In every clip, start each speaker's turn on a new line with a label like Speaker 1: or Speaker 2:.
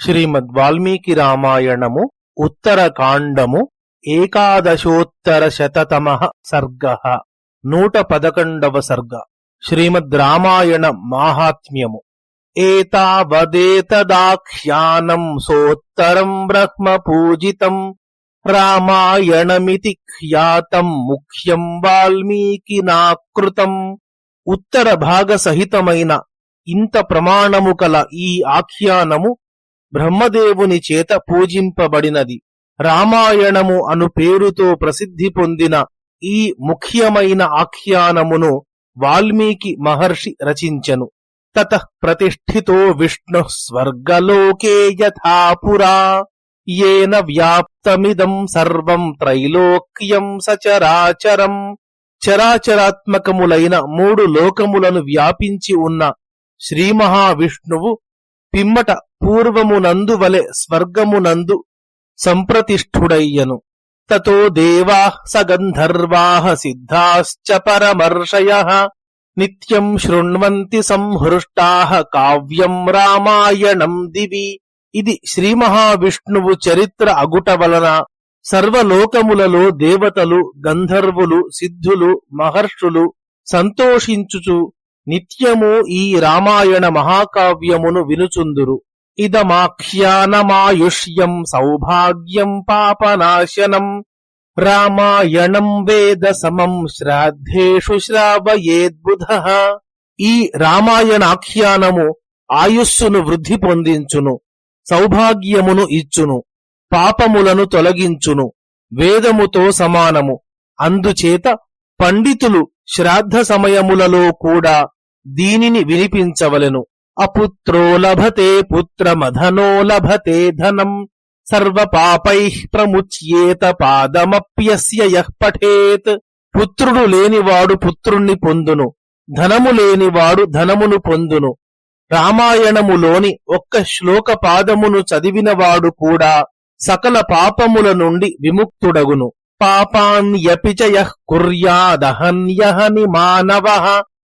Speaker 1: శ్రీమద్ వాల్మీకి రామాయణము ఉత్తరకాండము ఏకాదశోత్తర శతతమ సర్గ నూట పదకొండవ సర్గ శ్రీమద్ రామాయణ మాహాత్మ్యము ఏతావదేతదాఖ్యానం సోత్తరం బ్రహ్మ పూజితం రామాయణమితి ఖ్యాతం ముఖ్యం వాల్మీకి నాకృతం ఉత్తర భాగ సహితమైన ఇంత ప్రమాణము కల ఈ ఆఖ్యానము బ్రహ్మదేవుని చేత పూజింపబడినది. రామాయణము అను పేరుతో ప్రసిద్ధి పొందిన ఈ ముఖ్యమైన ఆఖ్యానమును వాల్మీకి మహర్షి రచించెను. తత ప్రతిష్ఠితో విష్ణు స్వర్గలోకే యథాపురా ఏన వ్యాప్తమిదం సర్వం త్రైలోక్యం సచరాచరం. చరాచరాత్మకములైన మూడు లోకములను వ్యాపించి ఉన్న శ్రీ మహావిష్ణువు పిమ్మట పూర్వమునందు వలె స్వర్గమునందు సంప్రతిష్ఠుడయ్యను. తతో దేవా సగంధర్వా సిద్ధాశ్చ పరమర్షయ. నిత్యం శృణ్వంతి సంహృష్టా కావ్యం రామాయణం దివి. ఇది శ్రీ మహావిష్ణువు చరిత్ర అగుట వలన సర్వలోకములలో దేవతలు గంధర్వులు సిద్ధులు మహర్షులు సంతోషించుచు నిత్యము ఈ రామాయణ మహాకావ్యమును వినుచుందురు. ఇదమాఖ్యానమాయుష్యం సౌభాగ్యం పాపనాశనం. రామాయణం వేద సమం శ్రాద్ధేషు శ్రావయేద్బుధ. ఈ రామాయణాఖ్యానము ఆయుస్సును వృద్ధి పొందించును సౌభాగ్యమును ఇచ్చును పాపములను తొలగించును వేదముతో సమానము. అందుచేత పండితులు శ్రాద్ధ సమయములలో కూడా దీనిని వినిపించవలెను. అపుత్రో లభతే పుత్రమధనో లభతే ధనం. సర్వపాపై ప్రముచ్యేత పాదమప్యస్య యః పఠేత్. పుత్రుడు లేనివాడు పుత్రుణ్ణి పొందును. ధనము లేనివాడు ధనమును పొందును. రామాయణములోని ఒక్క శ్లోక పాదమును చదివినవాడు కూడా సకల పాపముల నుండి విముక్తుడగును. పాపాన్యపి కుర్యాదహన్యహని మానవ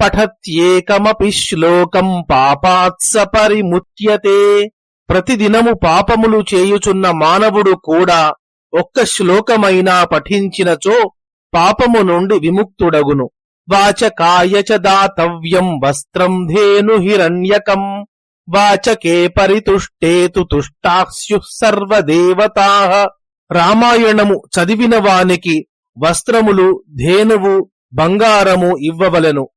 Speaker 1: పఠత్యేకమపి శ్లోకం పాపాత్స పరిముచ్యతే. ప్రతిదినము పాపములు చేయుచున్న మానవుడు కూడా ఒక్క శ్లోకమైనా పఠించినచో పాపము నుండి విముక్తుడగును. వాచకాయచ దాతవ్యం వస్త్రం ధేను హిరణ్యకం. వాచకే పరితుష్టేతు తుష్టాస్యు సర్వదేవతా. రామాయణము చదివిన వానికి వస్త్రములు ధేనువు బంగారము ఇవ్వవలెను.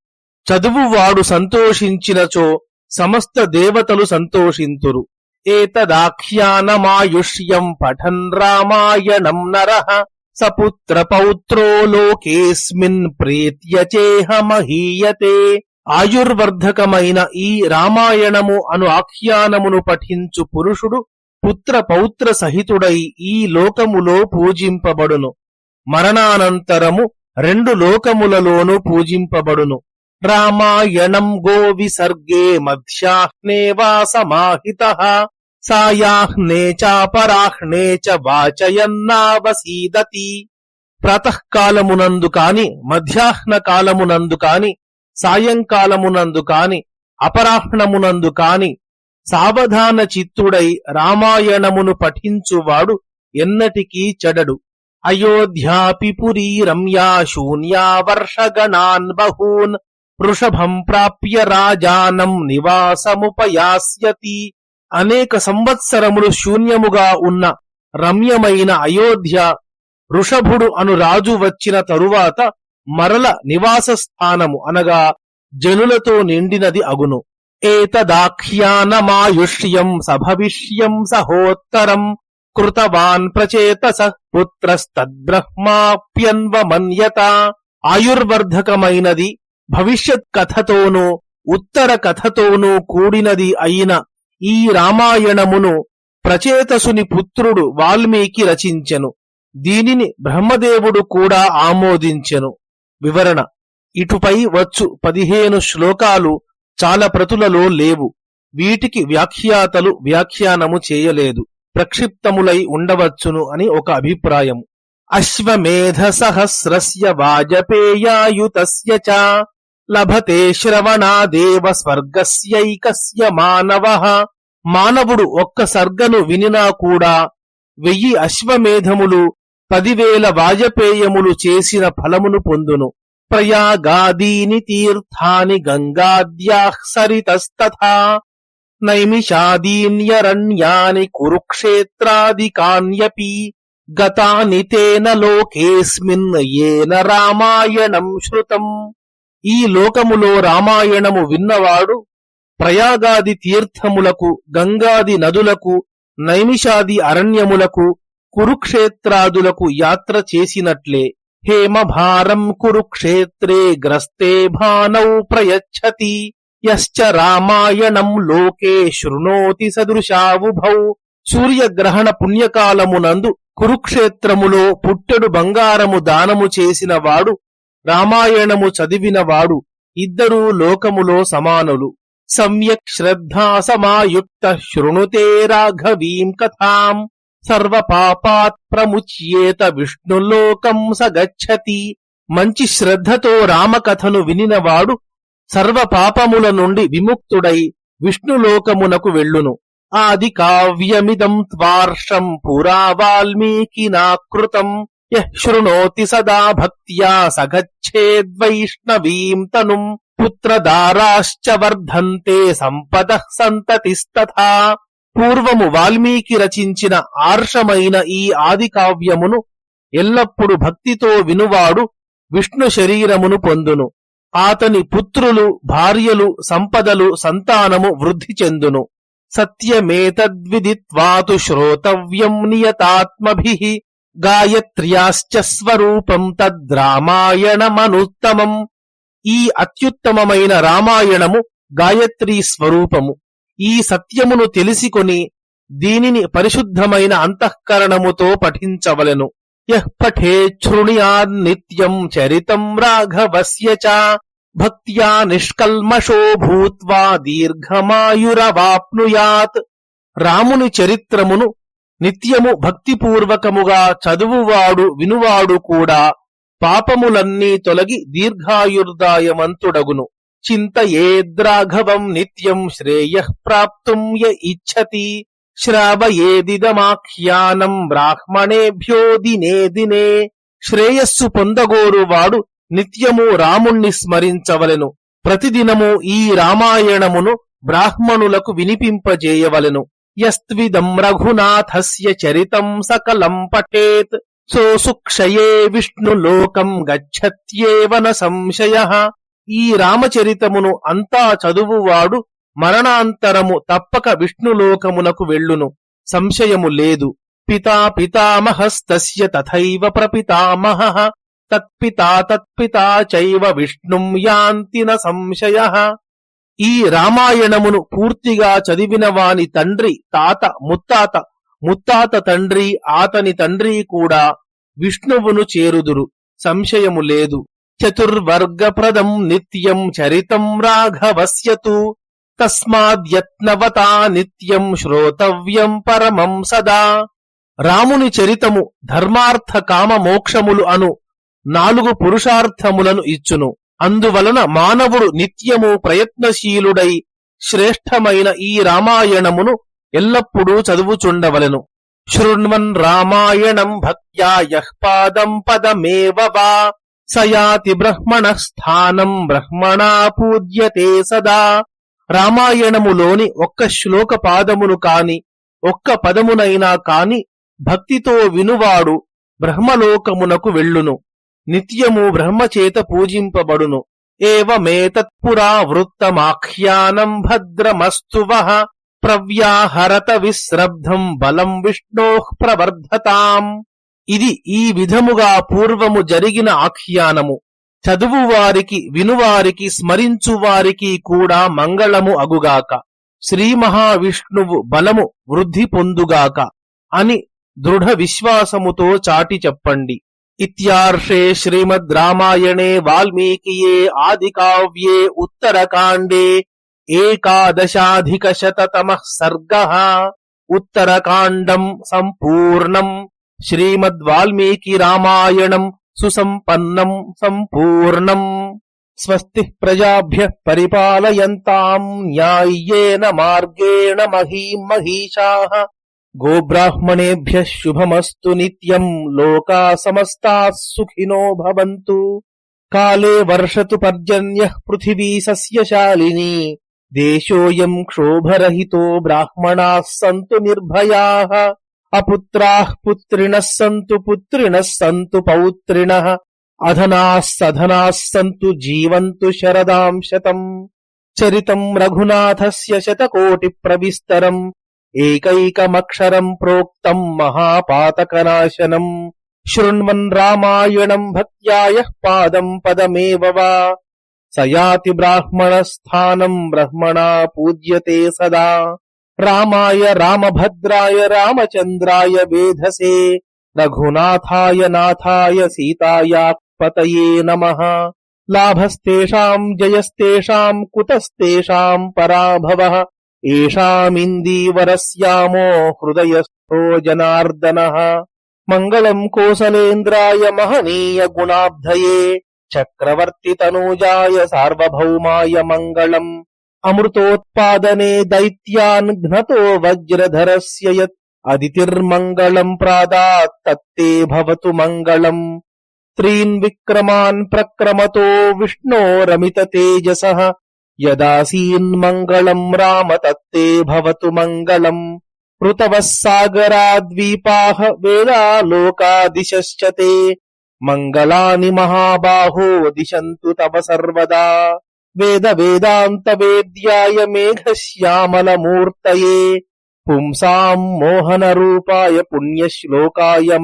Speaker 1: చదువువాడు సంతోషించినచో సమస్త దేవతలు సంతోషింతురు. ఏతదాఖ్యానమాయుష్యం పఠన్ రామాయణం నర సపుత్ర పౌత్రో లోకేస్మిన్ ప్రీత్యచేహ మహీయతే ఆయుర్వర్ధకమైన ఈ రామాయణము అను ఆఖ్యానమును పఠించు పురుషుడు పుత్ర పౌత్ర సహితుడై ఈ లోకములో పూజింపబడును. మరణానంతరము రెండు లోకములలోనూ పూజింపబడును. రామాయణం గోవిసర్గే మధ్యాహ్నే వా సమాహిత సాయాహ్నే చాపరాహ్నే చ వాచయన్నావసీదతి ప్రాతకాలమునందు కాని మధ్యాహ్న కాలమునందు కాని సాయంకాలమునందు కాని అపరాహ్నమునందు కాని సావధాన చిత్తుడై రామాయణమును పఠించువాడు ఎన్నటికీ చెడడు। అయోధ్యాపి పురీ రమ్యా శూన్యా వర్షగణాన్ బహూన్। వృషభం ప్రాప్య రాజానం నివాసముపయాస్యతి. అనేక సంవత్సరములు శూన్యముగా ఉన్న రమ్యమైన అయోధ్య వృషభుడు అను రాజు వచ్చిన తరువాత మరల నివాస స్థానము అనగా జనులతో నిండినది అగును. ఏతదాఖ్యానమాయుష్యం సభవిష్యం సహోత్తరం కృతవాన్ ప్రచేతస పుత్రస్తద్బ్రహ్మాప్యన్వమన్యత. ఆయుర్వర్ధకమైనది భవిష్యత్ కథతోనూ ఉత్తర కథతోనూ కూడినది అయిన ఈ రామాయణమును ప్రచేతసుని పుత్రుడు వాల్మీకి రచించెను. దీనిని బ్రహ్మదేవుడు కూడా ఆమోదించెను. వివరణ. ఇటుపై వచ్చు పదిహేను శ్లోకాలు చాలా ప్రతులలో లేవు. వీటికి వ్యాఖ్యాతలు వ్యాఖ్యానము చేయలేదు. ప్రక్షిప్తములై ఉండవచ్చును అని ఒక అభిప్రాయము. అశ్వమేధ సహస్రస్య వాజపేయాయుత లభతే శ్రవణాదేవ స్వర్గస్యైకస్య మానవ. మానవుడు ఒక్క సర్గను వినినా కూడా వెయ్యి అశ్వమేధములు పదివేల వాజపేయములు చేసిన ఫలమును పొందును. ప్రయాగాదీని తీర్థాని గంగాద్యాః సరితస్తథా. నైమిషాదీన్యరణ్యాని కురుక్షేత్రాదికాన్యపి గతాని తేన లోకేస్మిన్ ఏన రామాయణం శృతం. ఈ లోకములో రామాయణము విన్నవాడు ప్రయాగాది తీర్థములకు గంగాది నదులకు నైమిషాది అరణ్యములకు కురుక్షేత్రాదులకు యాత్ర చేసినట్లే. హేమభారం కురుక్షేత్రే గ్రస్తే భానౌ ప్రయచ్చతి. యశ్చ రామాయణం లోకే శృణోతి సదృశావుభౌ. సూర్యగ్రహణ పుణ్యకాలమునందు కురుక్షేత్రములో పుట్టెడు బంగారము దానము చేసిన వాడు రామాయణము చదివిన వాడు ఇద్దరూ లోకములో సమానులు. సమ్యక్ శ్రద్ధా సమాయుక్త శృణుతే రాఘవీం కథాం. సర్వపాపాత్ ప్రముచ్యేత విష్ణులోకం సగచ్చతి. మంచి శ్రద్ధతో రామకథను వినినవాడు సర్వ పాపముల నుండి విముక్తుడై విష్ణులోకమునకు వెళ్ళును. ఆది కావ్యమిదం త్వార్షం పురా వాల్మీకినాకృతం యః శృణోతి సదా భక్త్యా సగచ్చేద్వైష్ణవీం తనుం పుత్రదారాశ్చ వర్ధంతే సంపద సంతతిస్తథా. పూర్వము వాల్మీకి రచించిన ఆర్షమైన ఈ ఆది కావ్యమును ఎల్లప్పుడు భక్తితో వినువాడు విష్ణు శరీరమును పొందును. ఆతని పుత్రులు భార్యలు సంపదలు సంతానము వృద్ధి చెందును. సత్యమేతద్విదిత్వాతు శ్రోతవ్యం నియతాత్మభి. గాయత్ర్యాశ్చ స్వరూపం తద్రామాయణమనుత్తమం. ఈ అత్యుత్తమమైన రామాయణము గాయత్రీ స్వరూపము. ఈ సత్యమును తెలిసికొని దీనిని పరిశుద్ధమైన అంతఃకరణముతో పఠించవలెను. యః పఠేచ్ఛృణుయాన్నిత్యం చరితం రాఘవస్య చ. భక్త్యా నిష్కల్మషో భూత్వా దీర్ఘమాయురవాప్నుయాత్. రాముని చరిత్రమును నిత్యము భక్తిపూర్వకముగా చదువువాడు వినువాడు కూడా పాపములన్నీ తొలగి దీర్ఘాయుర్దాయమంతుడగును. చింతయేద్రాఘవం నిత్యం శ్రేయః ప్రాప్తుం య ఇచ్చతి. శ్రావయేదిదమాఖ్యానం బ్రాహ్మణేభ్యో దినే దినే. శ్రేయస్సు పొందగోరువాడు నిత్యము రాముణ్ణి స్మరించవలెను. ప్రతిదినము ఈ రామాయణమును బ్రాహ్మణులకు వినిపింపజేయవలెను. యస్విదం రఘునాథస్య చరితం సకలం పఠేత్. సోసుక్షయే విష్ణులోకం గచ్చత్యేవన న సంశయ. ఈ రామచరితమును అంతా చదువువాడు మరణాంతరము తప్పక విష్ణులోకమునకు వెళ్ళును. సంశయము లేదు. పితా పితామహస్తస్య తథైవ ప్రపితామహ. తత్పితా తత్పితా చైవ విష్ణుం యాంతి న సంశయ. ఈ రామాయణమును పూర్తిగా చదివిన వాని తండ్రి తాత ముత్తాత. ముత్తాత తండ్రి ఆతని తండ్రి కూడా విష్ణువును చేరుదురు. సంశయము లేదు. చతుర్వర్గప్రదం నిత్యం చరితం రాఘవస్యతు. తస్మాద్యత్నవతా నిత్యం శ్రోతవ్యం పరమం సదా. రాముని చరితము ధర్మార్థ కామ మోక్షములు అను నాలుగు పురుషార్థములను ఇచ్చును. అందువలన మానవుడు నిత్యము ప్రయత్నశీలుడై శ్రేష్టమైన ఈ రామాయణమును ఎల్లప్పుడూ చదువుచుండవలెను. శృణ్వన్ రామాయణం భక్త్యా యః పదమేవ వా సయాతి బ్రహ్మణ స్థానం బ్రహ్మణా పూజ్యతే సదా. రామాయణములోని ఒక్క శ్లోక పాదమును కాని ఒక్క పదమునైనా కాని భక్తితో వినువాడు బ్రహ్మలోకమునకు వెళ్ళును. నిత్యము బ్రహ్మచేత పూజింపబడును. ఏవమేతత్పురా వృత్తమాఖ్యానం భద్రమస్తు వః ప్రవ్యాహరత విశ్రబ్ధం బలం విష్ణో ప్రవర్ధతాం. ఇది ఈ విధముగా పూర్వము జరిగిన ఆఖ్యానము. చదువువారికి వినువారికి స్మరించువారికి కూడా మంగళము అగుగాక. శ్రీ మహావిష్ణువు బలము వృద్ధి పొందుగాక అని దృఢ విశ్వాసముతో చాటి చెప్పండి. ఇత్యార్షే శ్రీమద్ రామాయణే వాల్మీకియే ఆది కావ్యే ఉత్తరకాండే ఏకాదశాధిక శతతమ సర్గ ఉత్తరకాండం సంపూర్ణం శ్రీమద్ వాల్మీకి రామాయణం సుసంపన్నం సంపూర్ణం స్వస్తి ప్రజాభ్య పరిపాలయంతాం న్యాయ్యేన మార్గేణ మహీం మహిషా గోబ్రాహ్మణేభ్య శుభమస్తు నిత్యం. లోకా సమస్తా సుఖినో భవంతు. కాలే వర్షతు పర్జన్య పృథివీ సస్యశాలిని. దేశోయం క్షోభరహితో బ్రాహ్మణా సంతు నిర్భయా. అపుత్రా పుత్రిణ సంతు పుత్రిణ సంతు పౌత్రిణ. అధనాः సధనాः సంతు జీవంతు శరదాం శతం చరితం రఘునాథస్య శతకోటి ప్రవిస్తరం ఏకైకమక్షరం ప్రోక్తం మహాపాతకనాశనం శృణ్వన్ రామాయణం భక్త్యాయ పాదం పదమేవ వా సయాతి బ్రాహ్మణస్థానం బ్రహ్మణా పూజ్యతే సదా రామాయ రామభద్రాయ రామచంద్రాయ వేధసే రఘునాథాయ నాథాయ సీతాయా పతయే నమః లాభస్తేషాం జయస్తేషాం కుతస్తేషాం పరాభవः ఏషామిందీవరస్యామో హృదయస్థో జనార్దనः. మంగళం కోసలేంద్రాయ మహనీయ గుణాబ్ధయే. చక్రవర్తి తనూజాయ సార్వభౌమాయ మంగళం. అమృతోత్పాదనే దైత్యాన్ ఘ్నతో వజ్రధరస్య యత్. అదితిర్మంగళం ప్రాదాత్ తత్తే భవతు మంగళం. త్రీన్ విక్రమాన్ ప్రక్రమతో విష్ణోరమిత తేజస. యదాసీన్మంగళం రామ తత్తే భవతు మంగళం ఋతవः సాగరాద్వీపాः వేదాలోకాదిశశ్చ తే మంగళాని మహాబాహో దిశంతు తవ సర్వదా వేద వేదాంత వేద్యాయ మేఘశ్యామలమూర్తయే పుంసాం మోహన రూపాయ పుణ్యశ్లోకాయ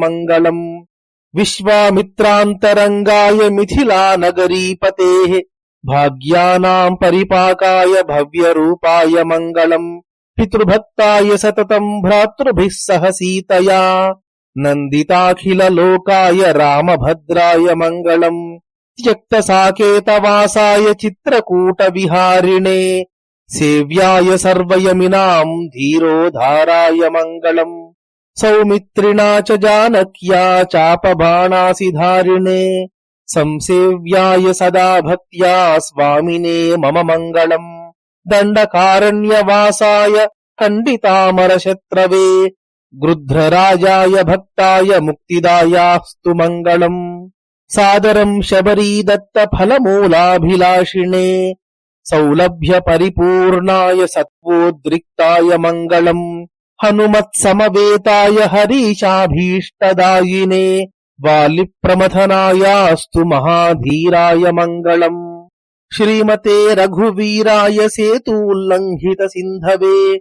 Speaker 1: భాగ్యానాం పరిపాకాయ భవ్యరూపాయ మంగళం పితృభక్తాయ సతతం భ్రాతృభిः సహ సీతయా నందితాఖిల లోకాయ రామభద్రాయ మంగళం త్యక్త సాకేతవాసాయ చిత్రకూట విహారిణే సేవ్యాయ సర్వయమినాం ధీరోధారాయ మంగళం సౌమిత్రిణా చ జానక్యా చాపబాణాసిధారిణే సంసేవ్యాయ సదా భక్త్యా స్వామినే మమ మంగళం. దండకారణ్యవాసాయ ఖండితామరశత్రవే. గృధ్రరాజాయ భక్తాయ ముక్తిదాయాస్తు మంగళం. సాదరం శబరీదత్త ఫలమూలాభిలాషిణే సౌలభ్య పరిపూర్ణాయ సత్వోద్రిక్తాయ మంగళం. హనుమత్సమవేతాయ హరీశాభీష్టదాయినే. వాలిప్రమథనాయాస్తు మహాధీరాయ మంగళం శ్రీమతే రఘువీరాయ సేతూల్లంఘిత సింధవే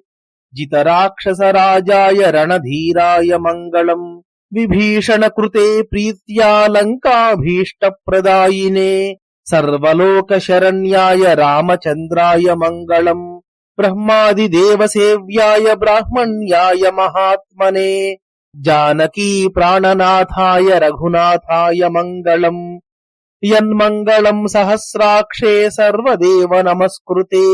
Speaker 1: జితరాక్షసరాజాయ రణధీరాయ మంగళం విభీషణ కృతే ప్రీత్యా లంకాభీష్టప్రదాయినే సర్వలోక శరణ్యాయ రామచంద్రాయ మంగళం బ్రహ్మాదిదేవసేవ్యాయ బ్రాహ్మణ్యాయ మహాత్మనే జానకీ ప్రాణనాథాయ రఘునాథాయ మంగళం యన్మంగళం సహస్రాక్షే సర్వదేవ నమస్కృతే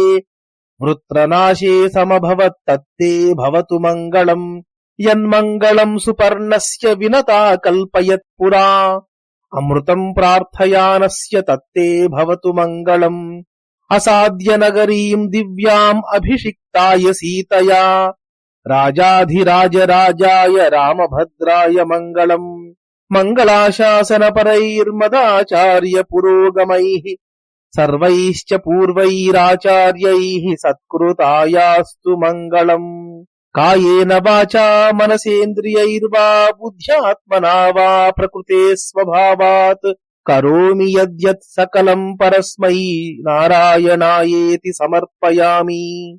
Speaker 1: వృత్రనాశే సమభవత్తత్తే భవతు మంగళం యన్మంగళం సుపర్ణస్య వినతా కల్పయత్పురా అమృతం ప్రార్థయానస్య తత్తే భవతు మంగళం అసాద్య నగరీం దివ్యాం అభిషిక్తాయ సీతయా రాజాధిరాజరాజాయ రామభద్రాయ మంగళం. మంగళాశాసనపరైర్మదాచార్య పురోగమై సర్వైశ్చ పూర్వైరాచార్యై సత్కృతాయాస్తు మంగళం. కాయేన వాచా మనసేంద్రియైర్వా బుద్ధ్యాత్మనా వా ప్రకృతే స్వభావాత్. కరోమి యద్యత్ సకలం పరస్మై నారాయణాయేతి సమర్పయామి.